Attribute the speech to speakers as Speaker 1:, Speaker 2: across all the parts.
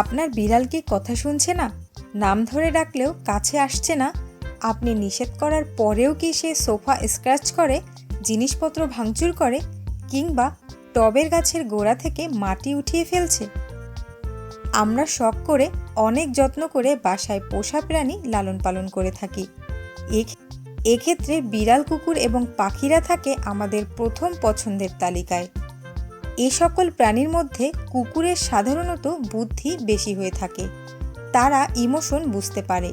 Speaker 1: আপনার বিড়াল কি কথা শুনছে না? নাম ধরে ডাকলেও কাছে আসছে না। আপনি নিষেধ করার পরেও কি সে সোফা স্ক্র্যাচ করে, জিনিসপত্র ভাঙচুর করে, কিংবা টবের গাছের গোড়া থেকে মাটি উঠিয়ে ফেলছে? আমরা শখ করে, অনেক যত্ন করে বাসায় পোষা প্রাণী লালন পালন করে থাকি। এক্ষেত্রে বিড়াল কুকুর এবং পাখিরা থাকে আমাদের প্রথম পছন্দের তালিকায়। এ সকল প্রাণীর মধ্যে কুকুরের সাধারণত বুদ্ধি বেশি হয়ে থাকে। তারা ইমোশন বুঝতে পারে,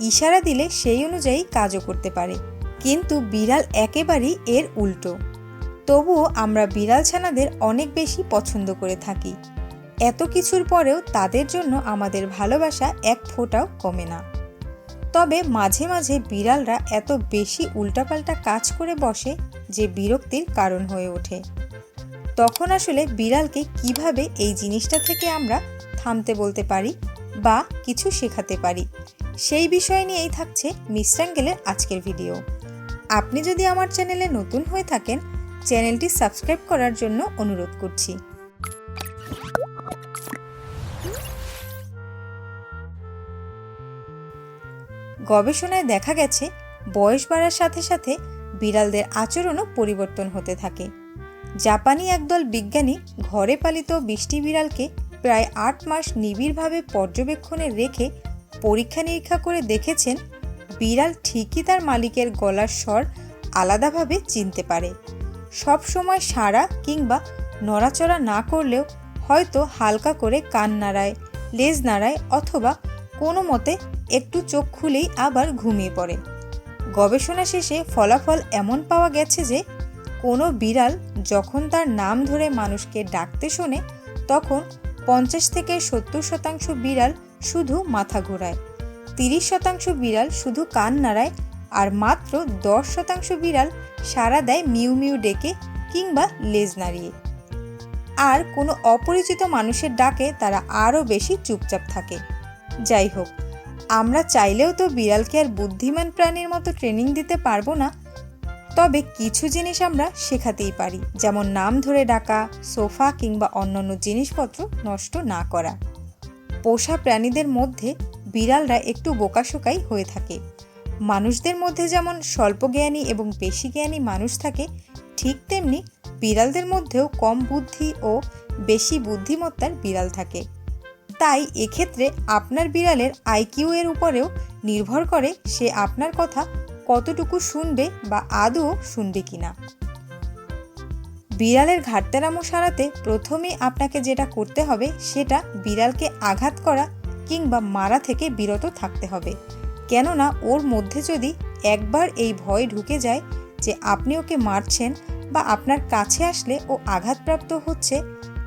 Speaker 1: ইশারা দিলে সেই অনুযায়ী কাজও করতে পারে। কিন্তু বিড়াল একেবারেই এর উল্টো। তবুও আমরা বিড়াল ছানাদের অনেক বেশি পছন্দ করে থাকি। এত কিছুর পরেও তাদের জন্য আমাদের ভালোবাসা এক ফোঁটাও কমে না। তবে মাঝে মাঝে বিড়ালরা এত বেশি উল্টাপাল্টা কাজ করে বসে যে বিরক্তির কারণ হয়ে ওঠে। তখন আসলে বিড়ালকে কীভাবে এই জিনিসটা থেকে আমরা থামতে বলতে পারি বা কিছু শেখাতে পারি, সেই বিষয় নিয়েই থাকছে মিস্টাঙ্গেলের আজকের ভিডিও। আপনি যদি আমার চ্যানেলে নতুন হয়ে থাকেন, চ্যানেলটি সাবস্ক্রাইব করার জন্য অনুরোধ করছি। গবেষণায় দেখা গেছে, বয়স বাড়ার সাথে সাথে বিড়ালদের আচরণও পরিবর্তন হতে থাকে। জাপানি একদল বিজ্ঞানী ঘরে পালিত বৃষ্টি বিড়ালকে প্রায় আট মাস নিবিড়ভাবে পর্যবেক্ষণে রেখে পরীক্ষা নিরীক্ষা করে দেখেছেন, বিড়াল ঠিকই তার মালিকের গলার স্বর আলাদাভাবে চিনতে পারে। সব সময় সাড়া কিংবা নড়াচড়া না করলেও হয়তো হালকা করে কান নাড়ায়, লেজ নাড়ায় অথবা কোনো মতে একটু চোখ খুলেই আবার ঘুমিয়ে পড়ে। গবেষণা শেষে ফলাফল এমন পাওয়া গেছে যে কোনো বিড়াল যখন তার নাম ধরে মানুষকে ডাকতে শোনে, তখন পঞ্চাশ থেকে সত্তর শতাংশ বিড়াল শুধু মাথা ঘোরায়, তিরিশ শতাংশ বিড়াল শুধু কান নাড়ায়, আর মাত্র দশ শতাংশ বিড়াল সাড়া দেয় মিউ মিউ ডেকে কিংবা লেজ নাড়িয়ে। আর কোনো অপরিচিত মানুষের ডাকে তারা আরও বেশি চুপচাপ থাকে। যাই হোক, আমরা চাইলেও তো বিড়ালকে আর বুদ্ধিমান প্রাণীর মতো ট্রেনিং দিতে পারব না তবে কিছু জিনিস আমরা শেখাতেই পারি, যেমন নাম ধরে ডাকা, সোফা কিংবা অন্যান্য জিনিসপত্র নষ্ট না করা। পোষা প্রাণীদের মধ্যে বিড়ালরা একটু বোকাশোকাই হয়ে থাকে। মানুষদের মধ্যে যেমন স্বল্পজ্ঞানী এবং বেশি জ্ঞানী মানুষ থাকে, ঠিক তেমনি বিড়ালদের মধ্যেও কম বুদ্ধি ও বেশি বুদ্ধিমত্তার বিড়াল থাকে। তাই এক্ষেত্রে আপনার বিড়ালের আইকিউ এর উপরেও নির্ভর করে সে আপনার কথা কতটুকু শুনবে বা আদৌ শুনবে কি না বিড়ালের ঘাটতেরামো সারাতে প্রথমেই আপনাকে যেটা করতে হবে, সেটা বিড়ালকে আঘাত করা কিংবা মারা থেকে বিরত থাকতে হবে। কেননা ওর মধ্যে যদি একবার এই ভয় ঢুকে যায় যে আপনি ওকে মারছেন বা আপনার কাছে আসলে ও আঘাতপ্রাপ্ত হচ্ছে,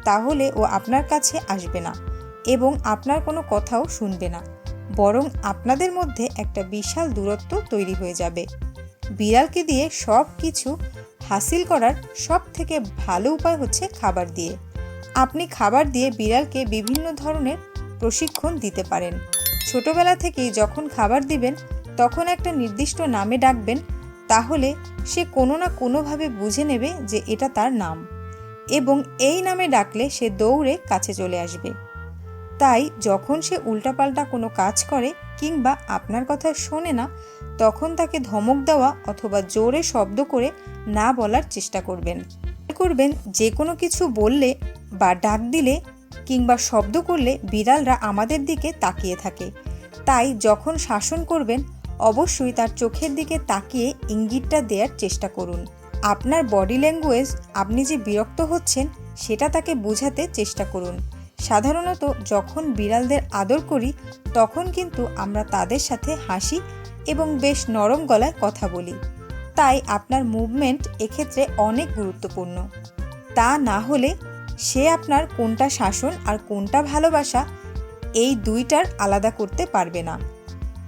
Speaker 1: তাহলে ও আপনার কাছে আসবে না এবং আপনার কোনো কথাও শুনবে না। বরং আপনাদের মধ্যে একটা বিশাল দূরত্ব তৈরি হয়ে যাবে। বিড়ালকে দিয়ে সব কিছু হাসিল করার সব থেকে ভালো উপায় হচ্ছে খাবার দিয়ে। আপনি খাবার দিয়ে বিড়ালকে বিভিন্ন ধরনের প্রশিক্ষণ দিতে পারেন। ছোটবেলা থেকেই যখন খাবার দিবেন, তখন একটা নির্দিষ্ট নামে ডাকবেন, তাহলে সে কোনো না কোনোভাবে বুঝে নেবে যে এটা তার নাম। এবং এই নামে ডাকলে সে দৌড়ে কাছে চলে আসবে। তাই যখন সে উল্টাপাল্টা কোনো কাজ করে কিংবা আপনার কথা শোনে না, তখন তাকে ধমক দেওয়া অথবা জোরে শব্দ করে না বলার চেষ্টা করবেন। করবেন যে কোনো কিছু বললে বা ডাক দিলে কিংবা শব্দ করলে বিড়ালরা আমাদের দিকে তাকিয়ে থাকে। তাই যখন শাসন করবেন, অবশ্যই তার চোখের দিকে তাকিয়ে ইঙ্গিতটা দেওয়ার চেষ্টা করুন। আপনার বডি ল্যাঙ্গুয়েজ, আপনি যে বিরক্ত হচ্ছেন, সেটা তাকে বোঝাতে চেষ্টা করুন। সাধারণত যখন বিড়ালদের আদর করি, তখন কিন্তু আমরা তাদের সাথে হাসি এবং বেশ নরম গলায় কথা বলি। তাই আপনার মুভমেন্ট এক্ষেত্রে অনেক গুরুত্বপূর্ণ। তা না হলে সে আপনার কোনটা শাসন আর কোনটা ভালোবাসা, এই দুইটার আলাদা করতে পারবে না।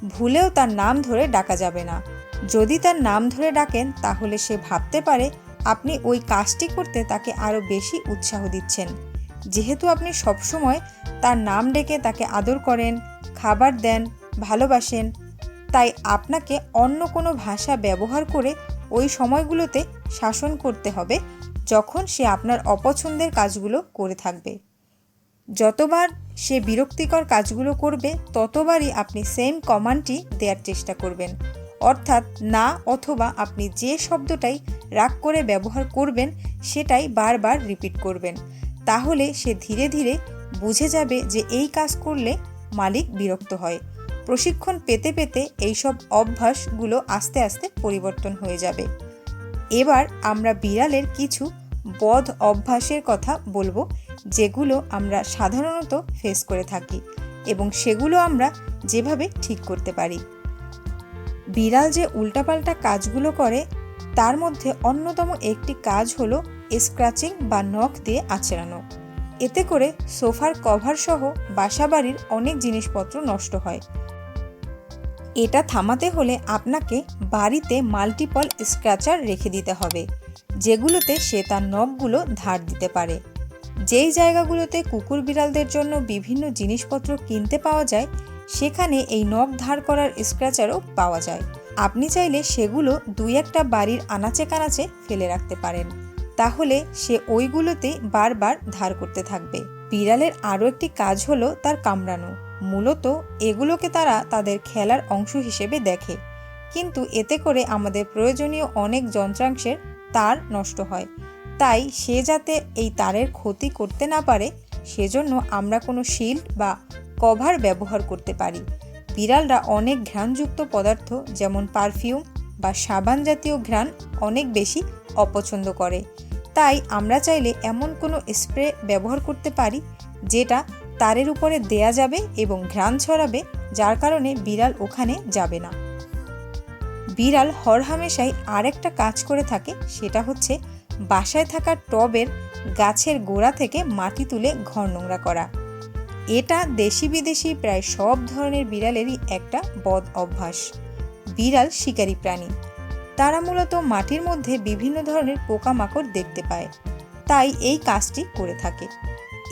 Speaker 1: ভুলেও তার নাম ধরে ডাকা যাবে না। যদি তার নাম ধরে ডাকেন, তাহলে সে ভাবতে পারে আপনি ওই কাজটি করতে তাকে আরও বেশি উৎসাহ দিচ্ছেন। যেহেতু আপনি সবসময় তার নাম ডেকে তাকে আদর করেন, খাবার দেন, ভালোবাসেন, তাই আপনাকে অন্য কোনো ভাষা ব্যবহার করে ওই সময়গুলোতে শাসন করতে হবে যখন সে আপনার অপছন্দের কাজগুলো করে থাকবে। যতবার সে বিরক্তিকর কাজগুলো করবে, ততবারই আপনি সেম কমান্ডটি দেওয়ার চেষ্টা করবেন। অর্থাৎ না অথবা আপনি যে শব্দটাই রাগ করে ব্যবহার করবেন, সেটাই বারবার রিপিট করবেন। তাহলে সে ধীরে ধীরে বুঝে যাবে যে এই কাজ করলে মালিক বিরক্ত হয়। প্রশিক্ষণ পেতে পেতে এইসব অভ্যাসগুলো আস্তে আস্তে পরিবর্তন হয়ে যাবে। এবার আমরা বিড়ালের কিছু বধ অভ্যাসের কথা বলব, যেগুলো আমরা সাধারণত ফেস করে থাকি এবং সেগুলো আমরা যেভাবে ঠিক করতে পারি। বিড়াল যে উল্টাপাল্টা কাজগুলো করে, তার মধ্যে অন্যতম একটি কাজ হলো স্ক্র্যাচিং বা নখ দিয়ে আছড়ানো এতে করে সোফার কভার সহ বাসাবাড়ির অনেক জিনিসপত্র নষ্ট হয়। এটা থামাতে হলে আপনাকে বাড়িতে মাল্টিপল স্ক্র্যাচার রেখে দিতে হবে, যেগুলোতে সে তার নখগুলো ধার দিতে পারে। যেই জায়গাগুলোতে কুকুর বিড়ালদের জন্য বিভিন্ন জিনিসপত্র কিনতে পাওয়া যায়, সেখানে এই নখ ধার করার স্ক্র্যাচারও পাওয়া যায়। আপনি চাইলে সেগুলো দুই একটা বাড়ির আনাচে কানাচে ফেলে রাখতে পারেন। তাহলে সে ওইগুলোতেই বারবার ধার করতে থাকবে। বিড়ালের আরও একটি কাজ হলো তার কামড়ানো। মূলত এগুলোকে তারা তাদের খেলার অংশ হিসেবে দেখে। কিন্তু এতে করে আমাদের প্রয়োজনীয় অনেক যন্ত্রাংশের তার নষ্ট হয়। তাই সে যাতে এই তারের ক্ষতি করতে না পারে, সেজন্য আমরা কোনো শিল্ড বা কভার ব্যবহার করতে পারি। বিড়ালরা অনেক ঘ্রাণযুক্ত পদার্থ, যেমন পারফিউম বা সাবান জাতীয় ঘ্রাণ অনেক বেশি অপছন্দ করে। তাই আমরা চাইলে এমন কোনো স্প্রে ব্যবহার করতে পারি যেটা তারের উপরে দেয়া যাবে এবং ঘ্রাণ ছড়াবে, যার কারণে বিড়াল ওখানে যাবে না। বিড়াল হরহামেশাই আরেকটা কাজ করে থাকে, সেটা হচ্ছে বাসায় থাকা টবের গাছের গোড়া থেকে মাটি তুলে ঘর নোংরা করা। এটা দেশি বিদেশি প্রায় সব ধরনের বিড়ালেরই একটা বদ অভ্যাস। বিড়াল শিকারী প্রাণী। তারা মূলত মাটির মধ্যে বিভিন্ন ধরনের পোকামাকড় দেখতে পায়। তাই এই কাজটি করে থাকে।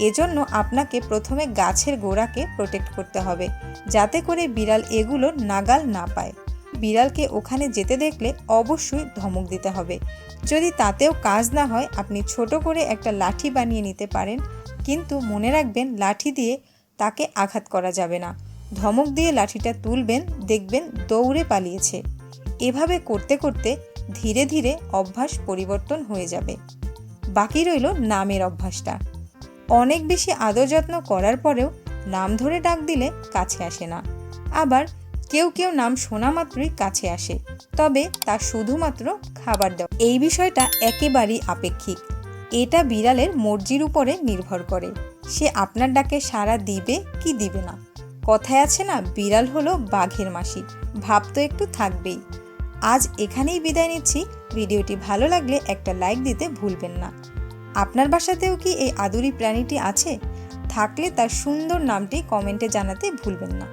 Speaker 1: এজন্য আপনাকে প্রথমে গাছের গোড়াকে প্রোটেক্ট করতে হবে, যাতে করে বিড়াল এগুলো নাগাল না পায়। বিড়ালকে ওখানে যেতে দেখলে অবশ্যই ধমক দিতে হবে। যদি তাতেও কাজ না হয়, আপনি ছোট করে একটা লাঠি বানিয়ে নিতে পারেন, কিন্তু মনে রাখবেন লাঠি দিয়ে তাকে আঘাত করা যাবে না। ধমক দিয়ে লাঠিটা তুলবেন, দেখবেন দৌড়ে পালিয়েছে। এভাবে করতে করতে ধীরে ধীরে অভ্যাস পরিবর্তন হয়ে যাবে। বাকি রইল নামের অভ্যাসটা। অনেক বেশি আদর যত্ন করার পরেও নাম ধরে ডাক দিলে কাছে আসে না। আবার কেউ কেউ নাম শোনা মাত্রই কাছে আসে, তবে তা শুধুমাত্র খাবার দেওয়া। এই বিষয়টা একেবারেই আপেক্ষিক। এটা বিড়ালের মর্জির উপরে নির্ভর করে। সে আপনার ডাকে সাড়া দিবে কি দিবে না। কথায় আছে না, বিড়াল হলো বাঘের মাসি। ভাব তো একটু থাকবেই। আজ এখানেই বিদায় নিচ্ছি। ভিডিওটি ভালো লাগলে একটা লাইক দিতে ভুলবেন না। আপনার বাসাতেও কি এই আদুরি প্রাণীটি আছে? থাকলে তার সুন্দর নামটি কমেন্টে জানাতে ভুলবেন না।